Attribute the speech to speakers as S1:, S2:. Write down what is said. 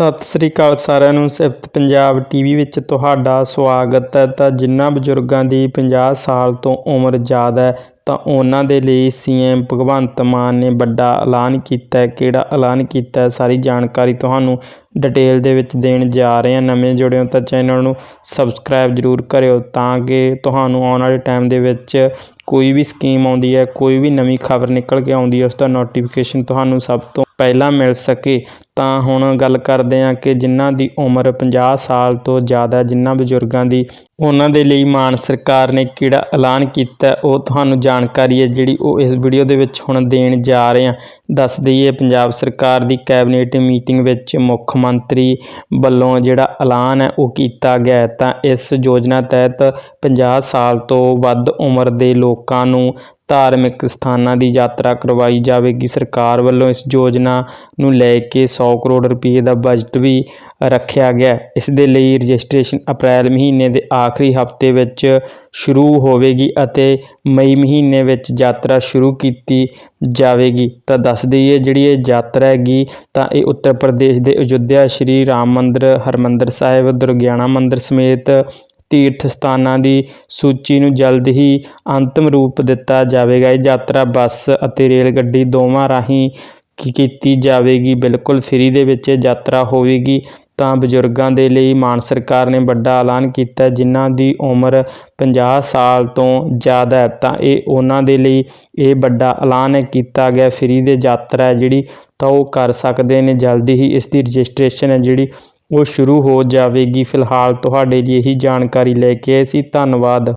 S1: ਸਤਿ ਸ੍ਰੀ ਅਕਾਲ ਸਾਰਿਆਂ ਨੂੰ। ਸਿਫਤ ਪੰਜਾਬ ਟੀਵੀ ਵਿੱਚ ਤੁਹਾਡਾ ਸਵਾਗਤ ਹੈ। ਤਾਂ ਜਿਨ੍ਹਾਂ ਬਜ਼ੁਰਗਾਂ ਦੀ 50 ਸਾਲ ਤੋਂ ਉਮਰ ਜ਼ਿਆਦਾ ਹੈ, ਤਾਂ ਉਹਨਾਂ ਦੇ ਲਈ ਸੀਐਮ ਭਗਵੰਤ ਮਾਨ ਨੇ ਵੱਡਾ ਐਲਾਨ ਕੀਤਾ ਹੈ। ਕਿਹੜਾ ਐਲਾਨ ਕੀਤਾ ਹੈ? ਸਾਰੀ ਜਾਣਕਾਰੀ ਤੁਹਾਨੂੰ ਡਿਟੇਲ ਦੇ ਵਿੱਚ ਦੇਣ ਜਾ ਰਹੇ ਹਾਂ। ਨਵੇਂ ਜੁੜਿਓ ਤਾਂ ਚੈਨਲ ਨੂੰ ਸਬਸਕ੍ਰਾਈਬ ਜ਼ਰੂਰ ਕਰਿਓ ਤਾਂ ਕਿ ਤੁਹਾਨੂੰ ਆਉਣ ਵਾਲੇ ਟਾਈਮ ਦੇ ਵਿੱਚ ਕੋਈ ਵੀ ਸਕੀਮ ਆਉਂਦੀ ਹੈ, ਕੋਈ ਵੀ ਨਵੀਂ ਖਬਰ ਨਿਕਲ ਕੇ ਆਉਂਦੀ ਹੈ, ਉਸ ਦਾ ਨੋਟੀਫਿਕੇਸ਼ਨ ਤੁਹਾਨੂੰ ਸਭ ਤੋਂ ਪਹਿਲਾਂ ਮਿਲ ਸਕੇ। ਤਾਂ ਹੁਣ ਗੱਲ ਕਰਦੇ ਹਾਂ ਕਿ ਜਿਨ੍ਹਾਂ ਦੀ ਉਮਰ 50 ਸਾਲ ਤੋਂ ਜ਼ਿਆਦਾ ਜਿਨ੍ਹਾਂ ਬਜ਼ੁਰਗਾਂ ਦੀ, ਉਹਨਾਂ ਦੇ ਲਈ ਮਾਨ ਸਰਕਾਰ ਨੇ ਕਿਹੜਾ ਐਲਾਨ ਕੀਤਾ ਉਹ ਤੁਹਾਨੂੰ ਜਾਣਕਾਰੀ ਹੈ, ਜਿਹੜੀ ਉਹ ਇਸ ਵੀਡੀਓ ਦੇ ਵਿੱਚ ਹੁਣ ਦੇਣ ਜਾ ਰਹੇ ਹਾਂ। ਦੱਸ ਦਈਏ, ਪੰਜਾਬ ਸਰਕਾਰ ਦੀ ਕੈਬਨਿਟ ਮੀਟਿੰਗ ਵਿੱਚ ਮੁੱਖ ਮੰਤਰੀ ਵੱਲੋਂ ਜਿਹੜਾ ਐਲਾਨ ਹੈ, ਉਹ ਕੀਤਾ ਗਿਆ ਤਾਂ ਇਸ ਯੋਜਨਾ ਤਹਿਤ 50 ਸਾਲ ਤੋਂ ਵੱਧ ਉਮਰ ਦੇ ਲੋਕਾਂ ਨੂੰ ਧਾਰਮਿਕ ਸਥਾਨਾਂ ਦੀ ਯਾਤਰਾ ਕਰਵਾਈ ਜਾਵੇਗੀ। ਸਰਕਾਰ ਵੱਲੋਂ ਇਸ ਯੋਜਨਾ ਨੂੰ ਲੈ ਕੇ 100 ਕਰੋੜ ਰੁਪਏ ਦਾ ਬਜਟ ਵੀ ਰੱਖਿਆ ਗਿਆ। ਇਸ ਦੇ ਲਈ ਰਜਿਸਟ੍ਰੇਸ਼ਨ ਅਪ੍ਰੈਲ ਮਹੀਨੇ ਦੇ ਆਖਰੀ ਹਫ਼ਤੇ ਵਿੱਚ ਸ਼ੁਰੂ ਹੋਵੇਗੀ ਅਤੇ ਮਈ ਮਹੀਨੇ ਵਿੱਚ ਯਾਤਰਾ ਸ਼ੁਰੂ ਕੀਤੀ ਜਾਵੇਗੀ। ਤਾਂ ਦੱਸ ਦਈਏ, ਜਿਹੜੀ ਇਹ ਯਾਤਰਾ ਹੈਗੀ, ਤਾਂ ਇਹ ਉੱਤਰ ਪ੍ਰਦੇਸ਼ ਦੇ ਅਯੁੱਧਿਆ ਸ਼੍ਰੀ ਰਾਮ ਮੰਦਿਰ, ਹਰਮੰਦਰ ਸਾਹਿਬ, ਦੁਰਗਿਆਣਾ ਮੰਦਿਰ ਸਮੇਤ ਤੀਰਥ ਸਥਾਨਾਂ ਦੀ ਸੂਚੀ ਨੂੰ ਜਲਦ ਹੀ ਅੰਤਮ ਰੂਪ ਦਿੱਤਾ ਜਾਵੇਗਾ। ਇਹ ਯਾਤਰਾ, ਬੱਸ ਅਤੇ ਰੇਲ ਗੱਡੀ ਦੋਵਾਂ ਰਾਹੀਂ ਕੀਤੀ ਜਾਵੇਗੀ। ਬਿਲਕੁਲ ਫ੍ਰੀ ਦੇ ਵਿੱਚ ਯਾਤਰਾ ਹੋਵੇਗੀ। ਤਾਂ ਬਜ਼ੁਰਗਾਂ ਦੇ ਲਈ ਮਾਨ ਸਰਕਾਰ ਨੇ ਵੱਡਾ ਐਲਾਨ ਕੀਤਾ, ਜਿਨ੍ਹਾਂ ਦੀ ਉਮਰ 50 ਸਾਲ ਤੋਂ ਜ਼ਿਆਦਾ ਹੈ। ਤਾਂ ਇਹ ਉਹਨਾਂ ਦੇ ਲਈ ਇਹ ਵੱਡਾ ਐਲਾਨ ਹੈ ਕੀਤਾ ਗਿਆ। ਫਰੀ ਦੇ ਯਾਤਰਾ ਹੈ ਜਿਹੜੀ ਤਾਂ ਉਹ ਕਰ ਸਕਦੇ ਨੇ। ਜਲਦੀ ਹੀ ਇਸ ਦੀ ਰਜਿਸਟ੍ਰੇਸ਼ਨ ਹੈ ਜਿਹੜੀ ਉਹ ਸ਼ੁਰੂ ਹੋ ਜਾਵੇਗੀ। ਫਿਲਹਾਲ ਤੁਹਾਡੇ ਲਈ ਇਹੀ ਜਾਣਕਾਰੀ ਲੈ ਕੇ ਆਏ ਸੀ। ਧੰਨਵਾਦ।